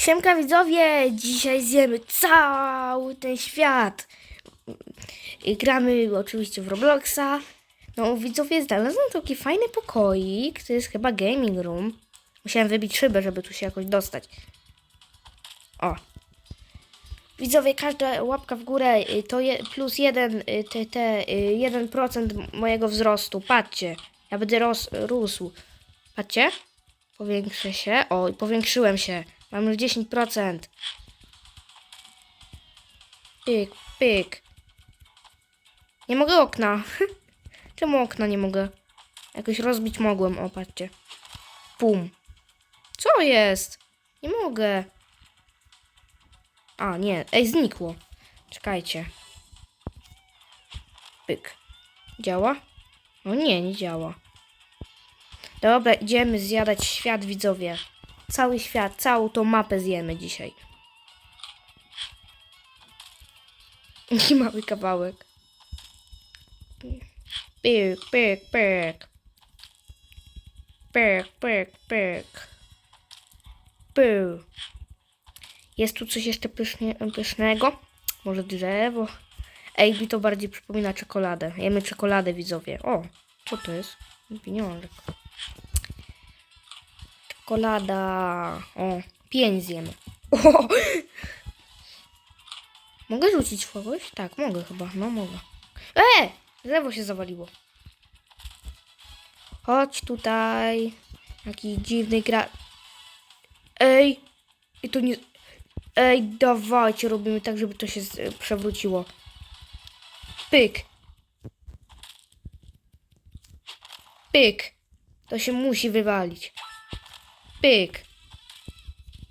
Siemka widzowie, dzisiaj zjemy cały ten świat. I gramy oczywiście w Robloxa. No widzowie, znalazłem taki fajny pokoik, to jest chyba gaming room. Musiałem wybić szybę, żeby tu się jakoś dostać. O. Widzowie, każda łapka w górę y, to je, plus jeden, y, te, te, y, 1% mojego wzrostu. Patrzcie, ja będę ros, rósł. Patrzcie. Powiększę się. O, powiększyłem się. Mam już 10%. Pyk, pyk. Nie mogę okna. Czemu okna nie mogę? Jakoś rozbić mogłem. O, patrzcie. Pum. Co jest? Nie mogę. A, nie. Ej, znikło. Czekajcie. Pyk. Działa? No nie, nie działa. Dobra, idziemy zjadać świat, widzowie. Cały świat, całą tą mapę zjemy dzisiaj. I mały kawałek. Pyk, pyk, pyk. Pyk, pyk, pyk. Pyk. Jest tu coś jeszcze pysznie, pysznego? Może drzewo? Ej, mi to bardziej przypomina czekoladę. Jemy czekoladę, widzowie. O, co to jest? Pieniążek. Czekolada. O, pięć zjemy. O! Mogę rzucić w kogoś? Tak, mogę chyba. No, mogę. E! Drzewo się zawaliło. Chodź tutaj. Jaki dziwny gra... Ej! I to nie... Ej, dawajcie, robimy tak, żeby to się przewróciło. Pyk. Pyk. To się musi wywalić. Pyk.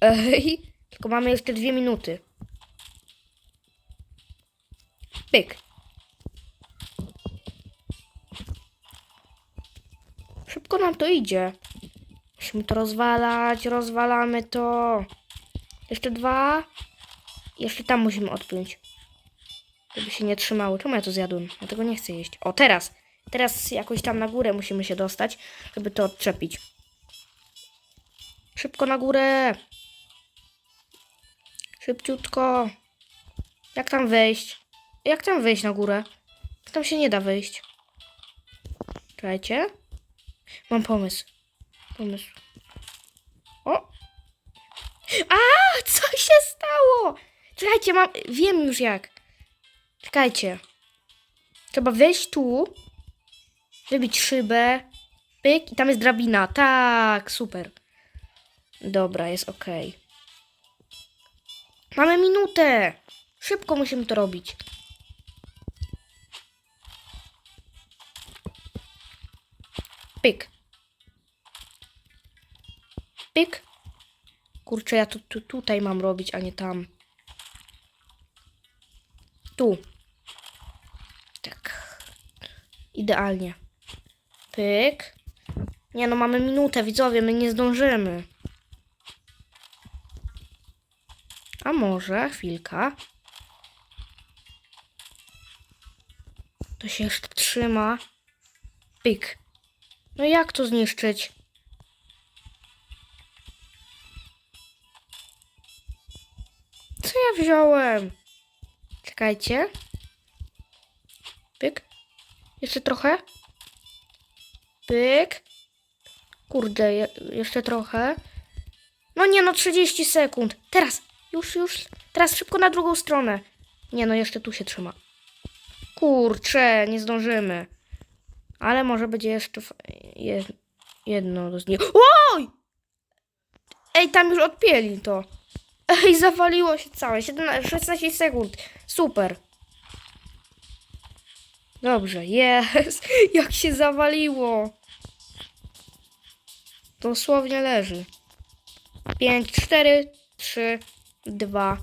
Ej, tylko mamy jeszcze dwie minuty. Pyk. Szybko nam to idzie. Musimy to rozwalać, rozwalamy to. Jeszcze dwa. Jeszcze tam musimy odpiąć. Żeby się nie trzymało. Czemu ja to zjadłem? Ja tego nie chcę jeść. O, teraz. Teraz jakoś tam na górę musimy się dostać, żeby to odczepić. Szybko na górę. Szybciutko. Jak tam wejść? Jak tam wejść na górę? Tam się nie da wejść. Czekajcie. Mam pomysł. Pomysł. O! A, co się stało? Czekajcie, mam. Wiem już jak. Czekajcie. Trzeba wejść tu. Wybić szybę. Pyk i tam jest drabina. Tak, super. Dobra, jest ok. Mamy minutę. Szybko musimy to robić. Pyk. Pyk. Kurczę, ja to tu, tutaj mam robić, a nie tam. Tu. Tak. Idealnie. Pyk. Nie no, mamy minutę, widzowie, my nie zdążymy. A może, chwilka. To się jeszcze trzyma. Pyk. No jak to zniszczyć? Co ja wziąłem? Czekajcie. Pyk. Jeszcze trochę. Pyk. Kurde, je, jeszcze trochę. No nie no, 30 sekund. Teraz. Już, już. Teraz szybko na drugą stronę. Nie no, jeszcze tu się trzyma. Kurczę, nie zdążymy. Ale może będzie jeszcze je, jedno z nich. Oj! Ej, tam już odpięli to. Ej, zawaliło się całe. 17, 16 sekund. Super. Dobrze, jest. Jak się zawaliło. Dosłownie leży. 5, 4, 3, 2,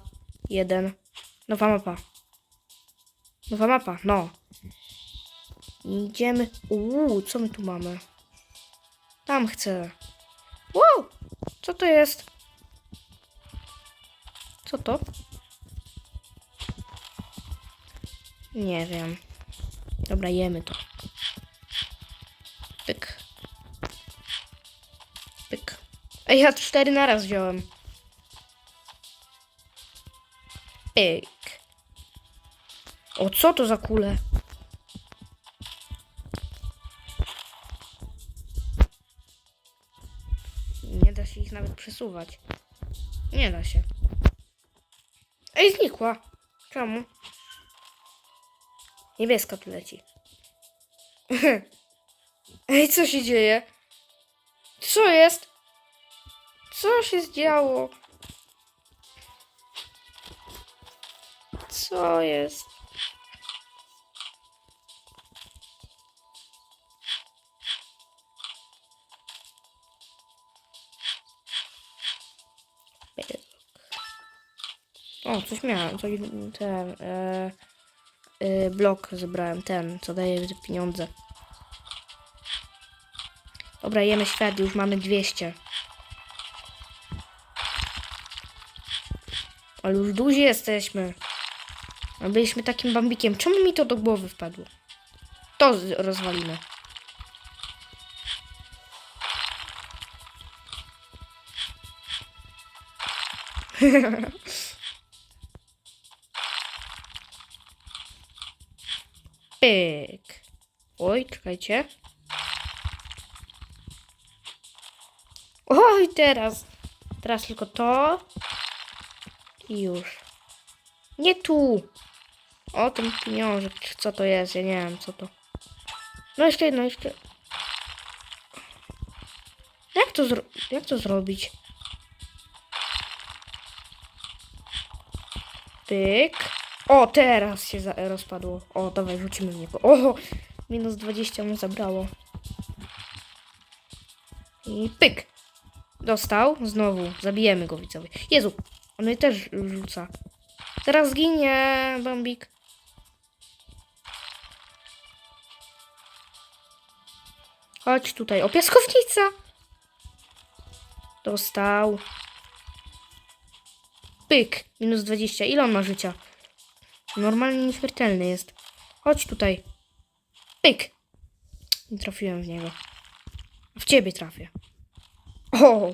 1. Nowa mapa. Nowa mapa, no. Idziemy. Uuu, co my tu mamy? Tam chcę. Wow! Co to jest? Co to? Nie wiem. Dobra, jemy to. Pyk. Pyk. Ej, ja cztery naraz wziąłem. Pyk. O, co to za kule? Nie da się ich nawet przesuwać. Nie da się. Ej, znikła. Czemu? Niebieska tu leci. Ej, co się dzieje? Co jest? Co się zdziało? Co jest? O, coś miałem, coś, ten, e, e, blok zebrałem, ten, co daje pieniądze. Dobra, jemy świat, już mamy 200. Ale już duzi jesteśmy. A byliśmy takim bambikiem. Czemu mi to do głowy wpadło? To rozwalimy. Pyk. Oj, czekajcie. Oj, teraz. Teraz tylko to. I już. Nie tu. O, ten pieniążek, co to jest? Ja nie wiem, co to. No jeszcze jedno, jeszcze. Jak to, zro... Jak to zrobić? Pyk. O, teraz się za... rozpadło. O, dawaj, rzucimy w niego. Minus 20 mu zabrało. I pyk. Dostał. Znowu. Zabijemy go, widzowie. Jezu, on mnie też rzuca. Zaraz ginie, Bambik. Chodź tutaj. O, piaskownica! Dostał. Pyk. Minus 20. Ile on ma życia? Normalnie nieśmiertelny jest. Chodź tutaj. Pyk. Nie trafiłem w niego. W ciebie trafię. O!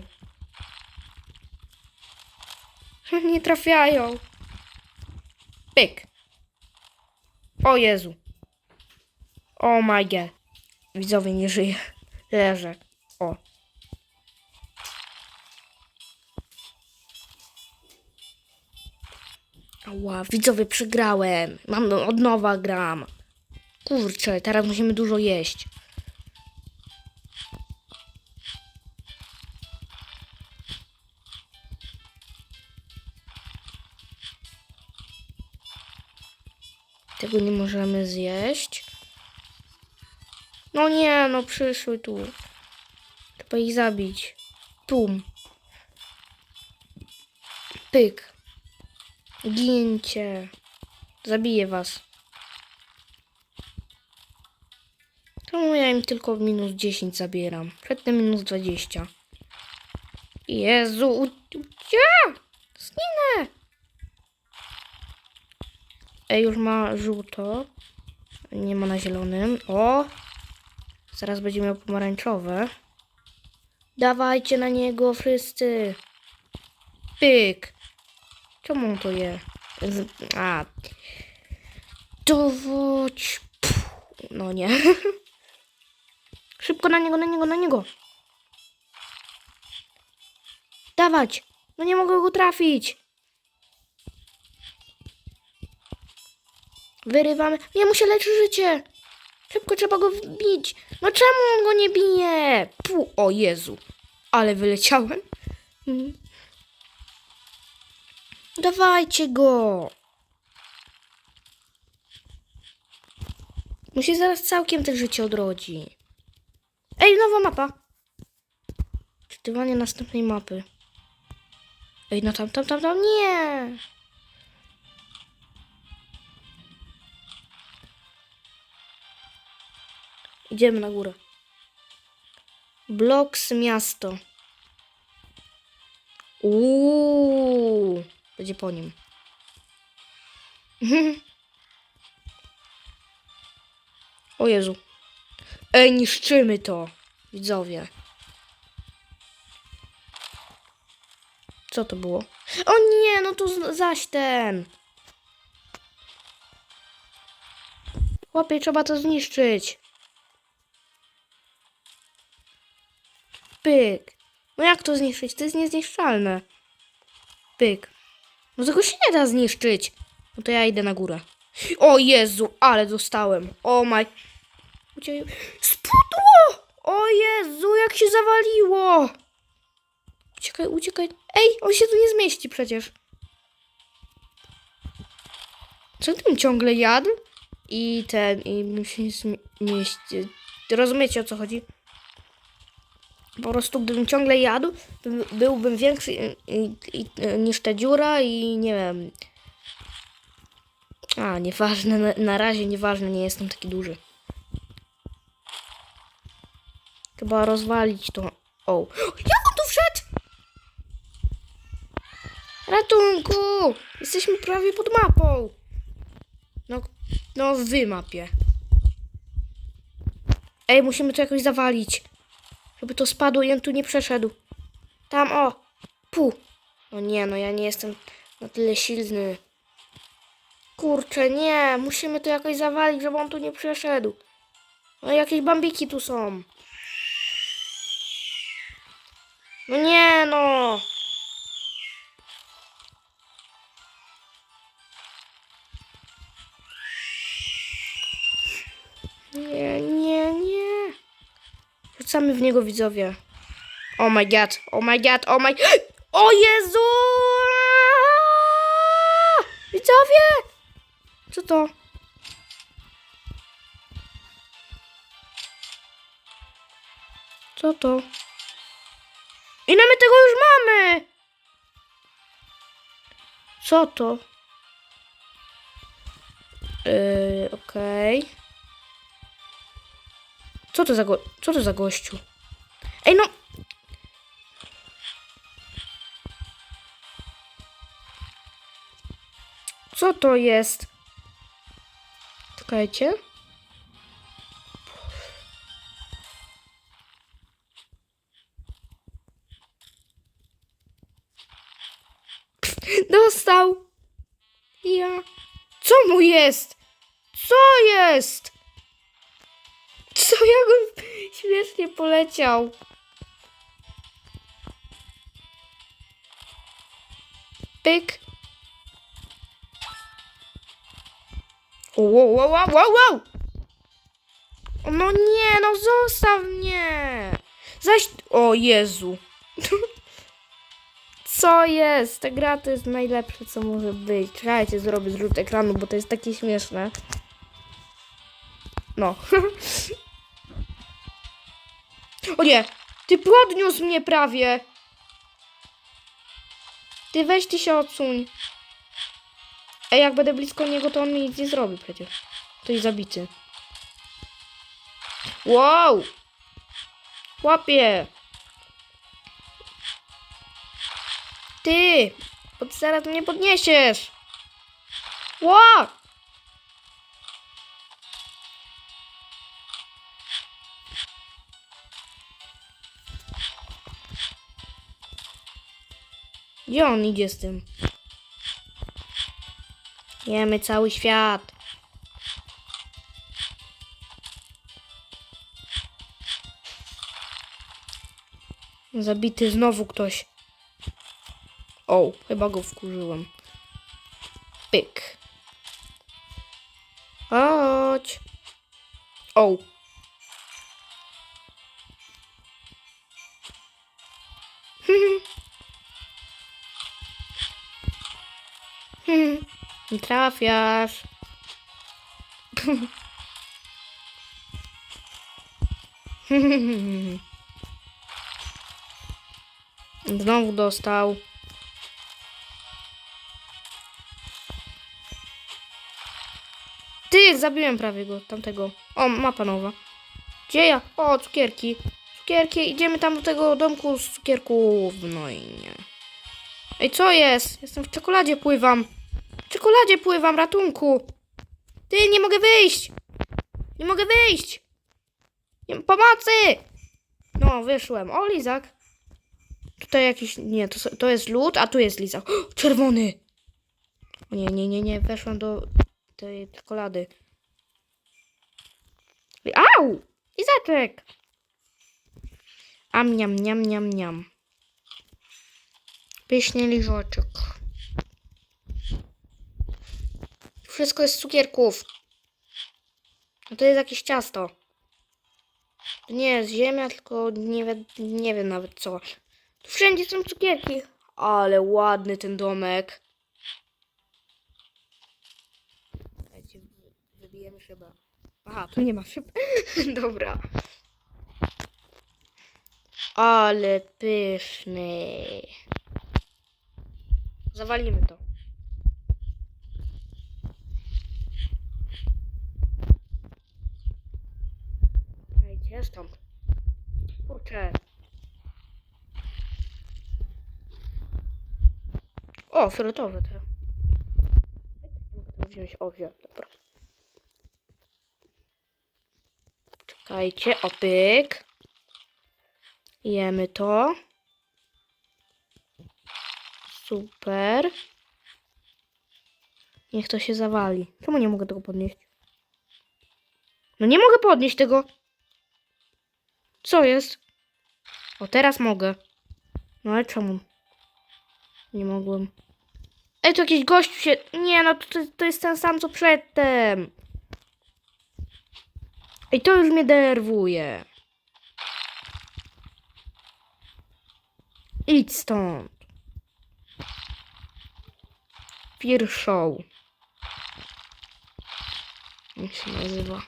Nie trafiają. Pyk. O Jezu. O my god. Widzowie nie żyje. Leżę. O. Ała, widzowie przegrałem. Mam od nowa gram. Kurczę, teraz musimy dużo jeść. No przyszły tu. Trzeba ich zabić. Pum. Pyk. Gincie. Zabiję was. Czemu ja im tylko minus 10 zabieram? Przedtem minus 20. Jezu. Ja! Zginę. Ej, już ma żółto. Nie ma na zielonym. O! Zaraz będzie miał pomarańczowe. Dawajcie na niego wszyscy. Pyk. Czemu on to je? Z... A. Dowódź. Pff. No nie. Szybko na niego, na niego, na niego. Dawać. No nie mogę go trafić. Wyrywamy. Nie, mu się leczy życie. Szybko trzeba go wbić. No czemu on go nie bije? Pu, o Jezu. Ale wyleciałem. Mm. Dawajcie go. Mu się zaraz całkiem te życie odrodzi. Ej, nowa mapa. Czytywanie następnej mapy. Ej, no tam, tam, tam, tam, nie. Idziemy na górę. Bloks miasto. Uuu, będzie po nim. o Jezu. Ej, niszczymy to, widzowie. Co to było? O nie, no tu zaś ten. Łapie, trzeba to zniszczyć. Pyk. No jak to zniszczyć? To jest niezniszczalne. Pyk. No tego się nie da zniszczyć. No to ja idę na górę. O Jezu, ale dostałem. O maj. Ucie... Spudło! O Jezu, jak się zawaliło! Uciekaj, uciekaj. Ej, on się tu nie zmieści przecież. Co tym ciągle jadł? I ten, i bym się nie zmieści. Rozumiecie o co chodzi? Po prostu gdybym ciągle jadł, by, byłbym większy niż ta dziura i nie wiem. A, nieważne, na, na razie nieważne, nie jestem taki duży. Trzeba rozwalić to. O, jak on tu wszedł? Ratunku! Jesteśmy prawie pod mapą. No, no wy mapie. Ej, musimy to jakoś zawalić. Żeby to spadło i on tu nie przeszedł. Tam, o! Pu! No nie, no ja nie jestem na tyle silny. Kurczę, nie! Musimy to jakoś zawalić, żeby on tu nie przeszedł. No jakieś bambiki tu są. No nie, no! Nie, nie, nie. Rzucamy w niego widzowie. Oh my god, oh my god, oh my... O Jezu! Widzowie! Co to? Co to? Ile my tego już mamy? Co to? Yy, okej. Co to za go... Co to za gościu? Ej no! Co to jest? Czekajcie. Dostał! Ja. Co mu jest? Co jest? Co jak on śmiesznie poleciał? Pyk. Wow, wow, wow, wow, wow! No nie, no zostaw mnie! Zaś... O Jezu! Co jest? Ta gra to jest najlepsze, co może być. Czekajcie, zrobię zrzut ekranu, bo to jest takie śmieszne. No. o nie! Ty podniósł mnie prawie! Ty weź ty się odsuń. Ej, jak będę blisko niego, to on mi nic nie zrobi przecież. To jest zabity. Wow! Łapie! Ty! Pod zaraz mnie podniesiesz! Ła! Gdzie on idzie z tym? Jemy cały świat. Zabity znowu ktoś. O, chyba go wkurzyłem. Pyk. Chodź. O. Nie trafiasz. Znowu dostał. Ty, zabiłem prawie go, tamtego. O, mapa nowa. Gdzie ja? O, cukierki. Cukierki, idziemy tam do tego domku z cukierków. No i nie. Ej, co jest? Jestem w czekoladzie, pływam. Czekoladzie pływam, ratunku. Ty, nie mogę wyjść. Nie mogę wyjść. Nie, pomocy! No, wyszłem. O, lizak. Tutaj jakiś... Nie, to, to jest lód, a tu jest lizak. O, czerwony! Nie, nie, nie, nie. Weszłam do tej czekolady. Au! Izaczek! Am, niam, niam, niam, niam. Pyszny liżoczek. Wszystko jest z cukierków. A to jest jakieś ciasto. To nie jest ziemia, tylko nie, wi- nie wiem nawet co. Tu wszędzie są cukierki. Ale ładny ten domek. Wy- wybijemy szybę. Aha, tu nie ma szyb. Dobra. Ale pyszny. Zawalimy to. Stąd. Kurczę. O, fioletowe te. Wziąć. O, dobra. Czekajcie, opyk. Jemy to. Super. Niech to się zawali. Czemu nie mogę tego podnieść? No nie mogę podnieść tego. Co jest? O, teraz mogę. No ale czemu? Nie mogłem. Ej, tu jakiś gościu się... Nie, no to, to jest ten sam, co przedtem. Ej, to już mnie denerwuje. Idź stąd. Show. Jak się nazywa?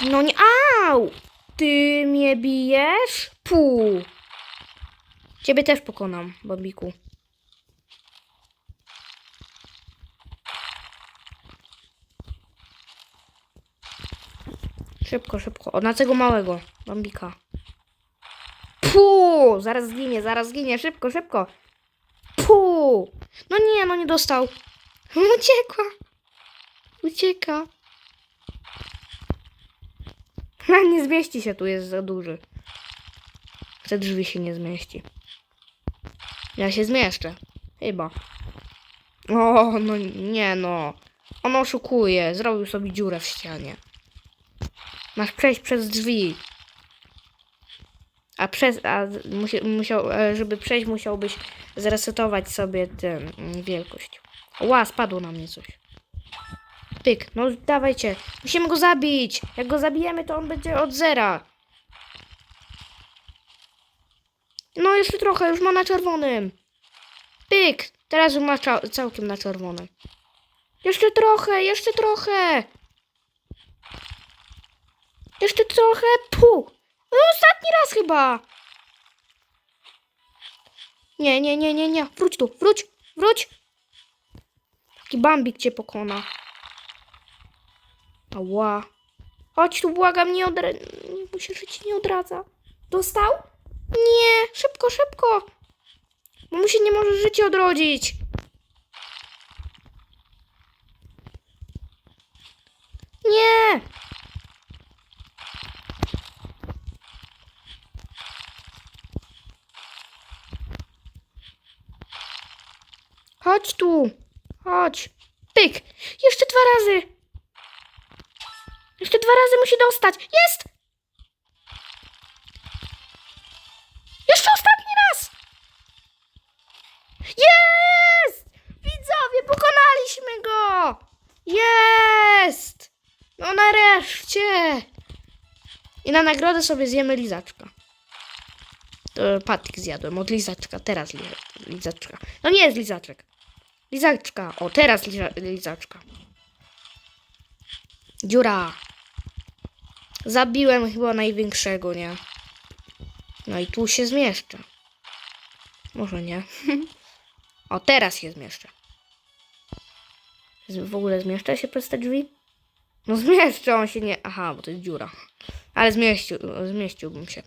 No nie, au! Ty mnie bijesz? Pu! Ciebie też pokonam, Babiku. Szybko, szybko. Od nacego małego, Bambika. Pu! Zaraz zginie, zaraz zginie. Szybko, szybko. Pu! No nie, no nie dostał. Uciekła. Ucieka. Nie zmieści się, tu jest za duży. Te drzwi się nie zmieści. Ja się zmieszczę. Chyba. O, no nie no. On oszukuje. Zrobił sobie dziurę w ścianie. Masz przejść przez drzwi. A przez, a z- musi, musiał, e, żeby przejść, musiałbyś zresetować sobie tę mm, wielkość. Ła, spadło na mnie coś. Pyk, no dawajcie. Musimy go zabić. Jak go zabijemy, to on będzie od zera. No jeszcze trochę, już ma na czerwonym. Pyk, teraz już ma całkiem na czerwonym. Jeszcze trochę, jeszcze trochę. Jeszcze trochę, pu. No ostatni raz chyba. Nie, nie, nie, nie, nie. Wróć tu, wróć, wróć. Taki bambik cię pokona. Ała. Chodź tu, błagam, nie odra... Musisz, że nie odradza. Dostał? Nie, szybko, szybko. Bo mu się nie może życie odrodzić. Nie. Chodź tu. Chodź. Pyk. Jeszcze dwa razy. Jeszcze dwa razy musi dostać. Jest! Jeszcze ostatni raz! Jest! Widzowie, pokonaliśmy go! Jest! No nareszcie! I na nagrodę sobie zjemy lizaczka. Patyk zjadłem od lizaczka. Teraz li lizaczka. No nie jest lizaczek. Lizaczka. O, teraz liza lizaczka. Dziura. Zabiłem chyba największego, nie? No i tu się zmieszczę. Może nie. o, teraz się zmieszczę. W ogóle zmieszczę się przez te drzwi? No zmieszczę, się nie... Aha, bo to jest dziura. Ale zmieścił, zmieściłbym się.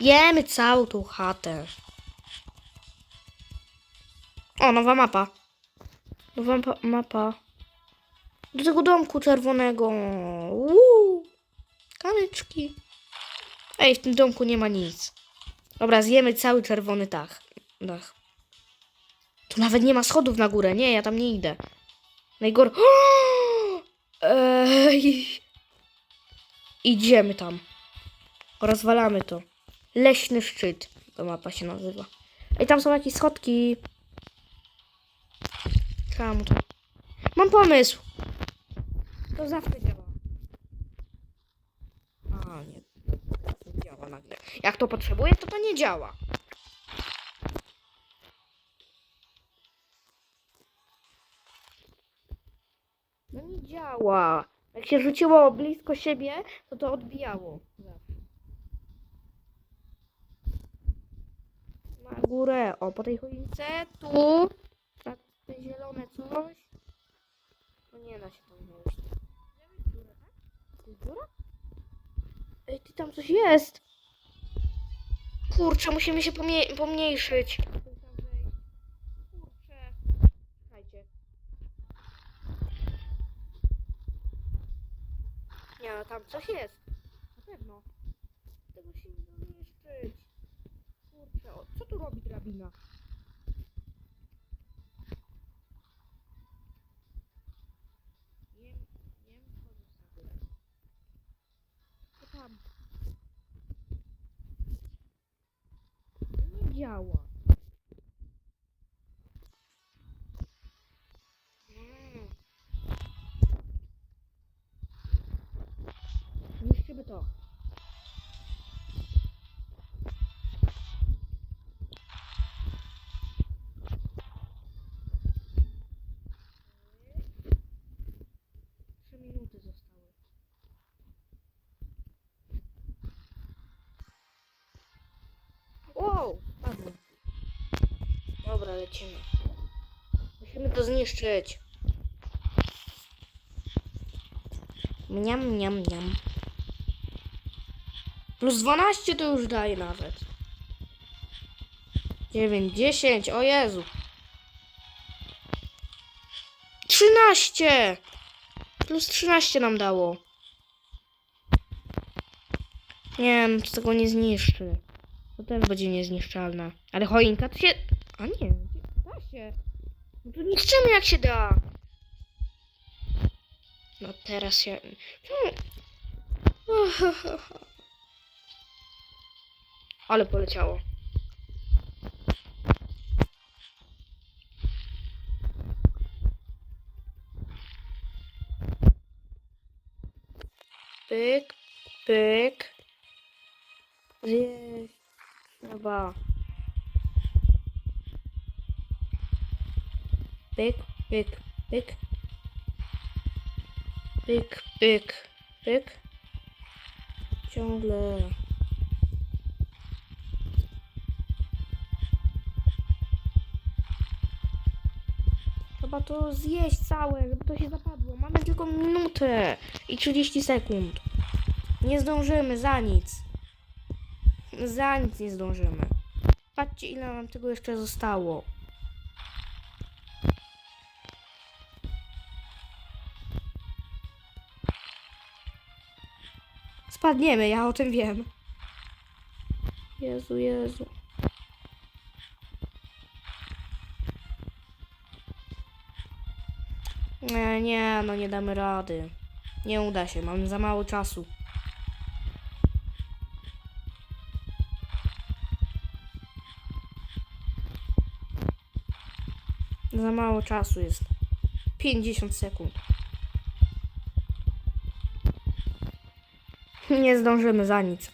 Jemy całą tą chatę. O, nowa mapa. Nowa mapa. Do tego domku czerwonego. Uuu. Kamyczki. Ej, w tym domku nie ma nic. Dobra, zjemy cały czerwony dach. dach. Tu nawet nie ma schodów na górę. Nie, ja tam nie idę. Najgor... Ej. Idziemy tam. Rozwalamy to. Leśny szczyt. To mapa się nazywa. Ej, tam są jakieś schodki. Czemu to? Mam pomysł. To zawsze działa. A, nie. Nie działa nagle. Jak to potrzebuję, to to nie działa. No nie działa. Jak się rzuciło blisko siebie, to to odbijało. Na górę. O, po tej choince. Tu. Na te zielone coś. No nie da się tam wejść. Dziura? Ej, ty tam coś jest. Kurczę, musimy się pomie- pomniejszyć. Kurczę. Czekajcie. Nie, no tam coś jest. Na pewno. Tego się nie. Kurczę, o, co tu robi drabina? Nie, nie wchodzę w górę. Co tam? No Dobra, lecimy. Musimy to zniszczyć. Mniam, mniam, mniam. Plus 12 to już daje nawet. 9, 10, o Jezu. 13! Plus 13 nam dało. Nie, no to tego nie zniszczy. To też będzie niezniszczalne. Ale choinka to się... A nie, da się. No to niszczymy jak się da. No teraz się... Hmm. Ale poleciało. Pyk, pyk. Zjeść. Trzeba. Pyk, pyk, pyk. Pyk, pyk, pyk. Ciągle. Trzeba to zjeść całe, żeby to się zapadło. Mamy tylko minutę i 30 sekund. Nie zdążymy za nic. Za nic nie zdążymy. Patrzcie, ile nam tego jeszcze zostało. Spadniemy, ja o tym wiem. Jezu, Jezu. Nie, nie, no nie damy rady. Nie uda się, mamy za mało czasu. Za mało czasu jest. 50 sekund. Nie zdążymy za nic.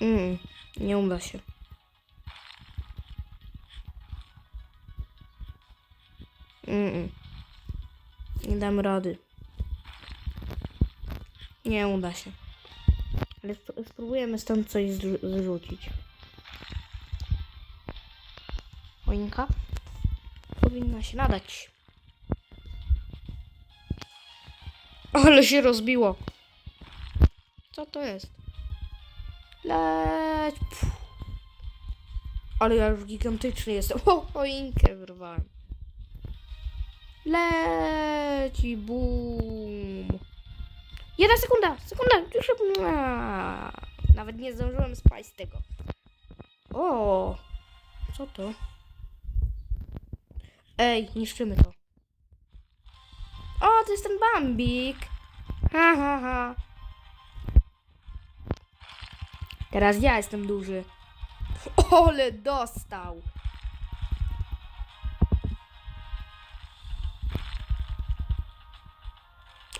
Mm, nie uda się. Mm, nie damy rady. Nie uda się. Ale sp- spróbujemy stąd coś zrzu- zrzucić. Choinka? Powinna się nadać. Ale się rozbiło. Co to jest? Leć. Ale ja już gigantyczny jestem. O, choinkę wyrwałem. Leci, bum. Jedna sekunda, sekunda, już. Nawet nie zdążyłem spaść z tego. O, co to? Ej, niszczymy to. Jest ten Bambik. Ha, ha, ha. Teraz ja jestem duży. Ole, dostał.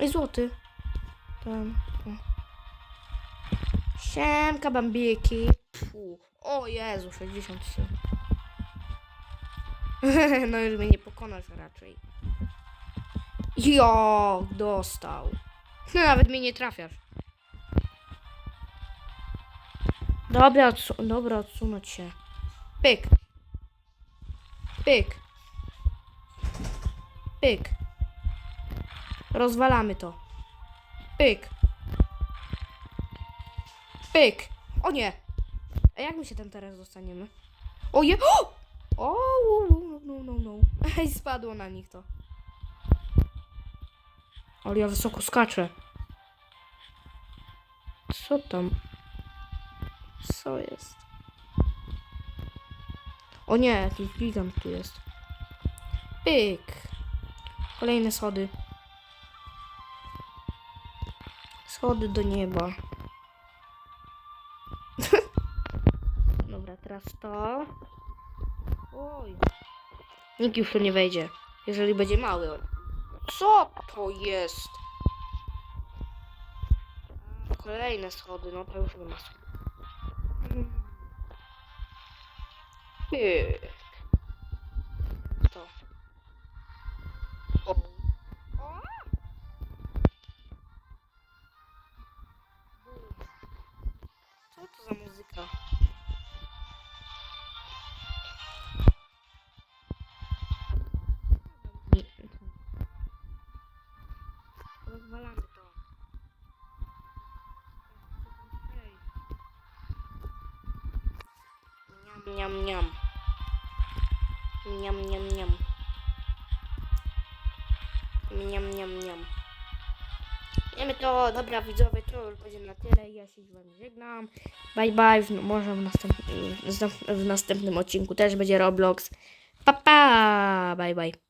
Ej, złoty. Tam. Siemka, bambiki. Pfu. O Jezu, 63. no już mnie nie pokonasz raczej. Jo, dostał. No nawet mnie nie trafiasz. Dobra, odsu dobra, odsunąć się. Pyk. Pyk. Pyk. Rozwalamy to. Pyk. Pyk. O nie. A jak my się tam teraz dostaniemy? O je... O! No, no, no, no. Ej, spadło na nich to. Ale ja wysoko skaczę. Co tam? Co jest? O nie, jakiś gigant tu jest. Pyk. Kolejne schody. Schody do nieba. Dobra, teraz to. Oj. Nikt już tu nie wejdzie. Jeżeli będzie mały. Co to jest? Kolejne schody, no to już nie ma schodów. Pyk. Dobra widzowie, to już będzie na tyle. Ja się z wami żegnam. Bye bye. W, może w w następnym odcinku też będzie Roblox. Pa pa! Bye bye.